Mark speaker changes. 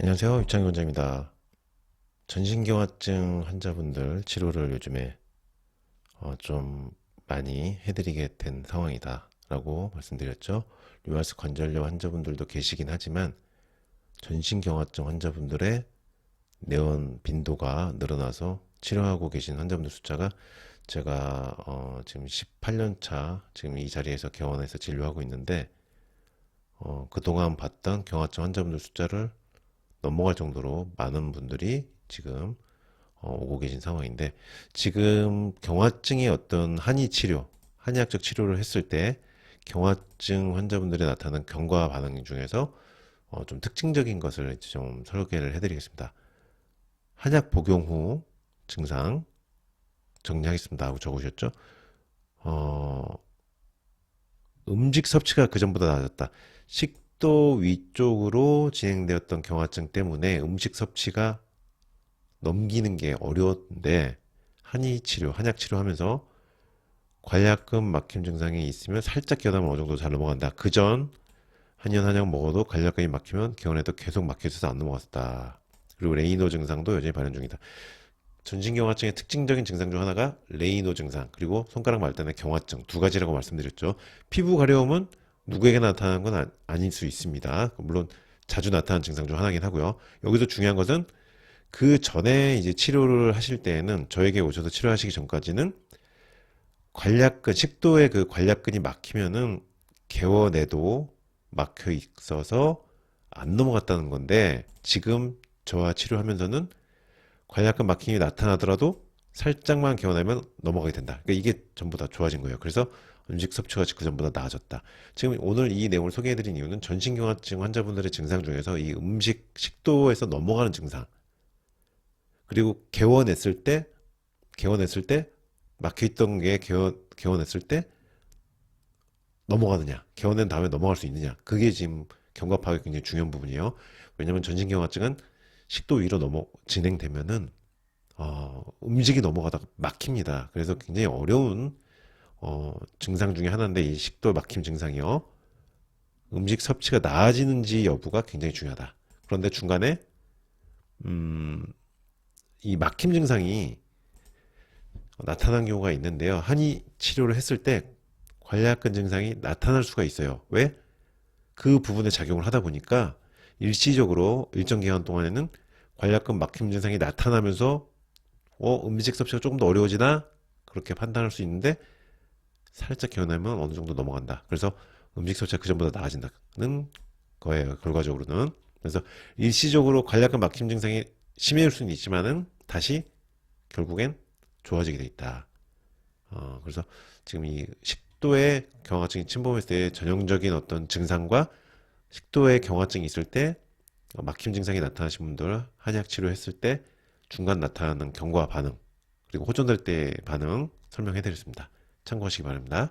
Speaker 1: 안녕하세요. 입창희 원장입니다. 전신경화증 환자분들 치료를 요즘에 어, 좀 많이 해드리게 된 상황이다 라고 말씀드렸죠. 류마스 관절염 환자분들도 계시긴 하지만 전신경화증 환자분들의 내원 빈도가 늘어나서 치료하고 계신 환자분들 숫자가 제가 어, 지금 18년 차 지금 이 자리에서 개원해서 진료하고 있는데 어, 그동안 봤던 경화증 환자분들 숫자를 넘어갈 정도로 많은 분들이 지금 어, 오고 계신 상황인데 지금 경화증의 어떤 한의 치료, 한의학적 치료를 했을 때 경화증 환자분들이 나타나는 경과 반응 중에서 어, 좀 특징적인 것을 좀 설계를 해드리겠습니다. 한약 복용 후 증상 정리하겠습니다 하고 적으셨죠? 어, 음식 섭취가 그 전보다 나아졌다. 식 도 위쪽으로 진행되었던 경화증 때문에 음식 섭취가 넘기는 게 어려웠는데 한의 치료, 한약 치료하면서 관략근 막힘 증상이 있으면 살짝 기원하면 어느 정도 잘 넘어간다. 그 전 한의원 한약 먹어도 관략근이 막히면 기원해도 계속 막혀서 안 넘어갔다. 그리고 레이노 증상도 여전히 발현 중이다. 전신경화증의 특징적인 증상 중 하나가 레이노 증상 그리고 손가락 말단의 경화증 두 가지라고 말씀드렸죠. 피부 가려움은 누구에게 나타나는 건 아, 아닐 수 있습니다. 물론 자주 나타나는 증상 중 하나긴 하고요. 여기서 중요한 것은 그 전에 이제 치료를 하실 때에는 저에게 오셔서 치료하시기 전까지는 관략근 식도에 그 관략근이 막히면은 개원에도 막혀 있어서 안 넘어갔다는 건데 지금 저와 치료하면서는 관략근 막힘이 나타나더라도 살짝만 개원하면 넘어가게 된다. 그러니까 이게 전부 다 좋아진 거예요. 그래서 음식 섭취가 그 전보다 나아졌다. 지금 오늘 이 내용을 소개해드린 이유는 전신경화증 환자분들의 증상 중에서 이 음식 식도에서 넘어가는 증상 그리고 개원했을 때 개원했을 때 막혀있던 게 개원 개원했을 때 넘어가느냐 개원된 다음에 넘어갈 수 있느냐 그게 지금 경과 파악이 굉장히 중요한 부분이에요. 왜냐하면 전신경화증은 식도 위로 넘어 진행되면은 어, 음식이 넘어가다가 막힙니다. 그래서 굉장히 어려운 어, 증상 중에 하나인데 이 식도 막힘 증상이요. 음식 섭취가 나아지는지 여부가 굉장히 중요하다. 그런데 중간에 음, 이 막힘 증상이 나타난 경우가 있는데요. 한의 치료를 했을 때 관략근 증상이 나타날 수가 있어요. 왜? 그 부분에 작용을 하다 보니까 일시적으로 일정 기간 동안에는 관략근 막힘 증상이 나타나면서 어, 음식 섭취가 조금 더 어려워지나? 그렇게 판단할 수 있는데 살짝 개운하면 어느 정도 넘어간다. 그래서 음식 섭취가 그 전보다 나아진다는 거예요. 결과적으로는. 그래서 일시적으로 관략근 막힘 증상이 심해질 수는 있지만은 다시 결국엔 좋아지게 돼 있다. 어, 그래서 지금 이 식도에 경화증이 침범했을 때 전형적인 어떤 증상과 식도에 경화증이 있을 때 어, 막힘 증상이 나타나신 분들 한약 치료했을 때 중간 나타나는 경과 반응 그리고 호전될 때 반응 설명해 드렸습니다. 참고하시기 바랍니다.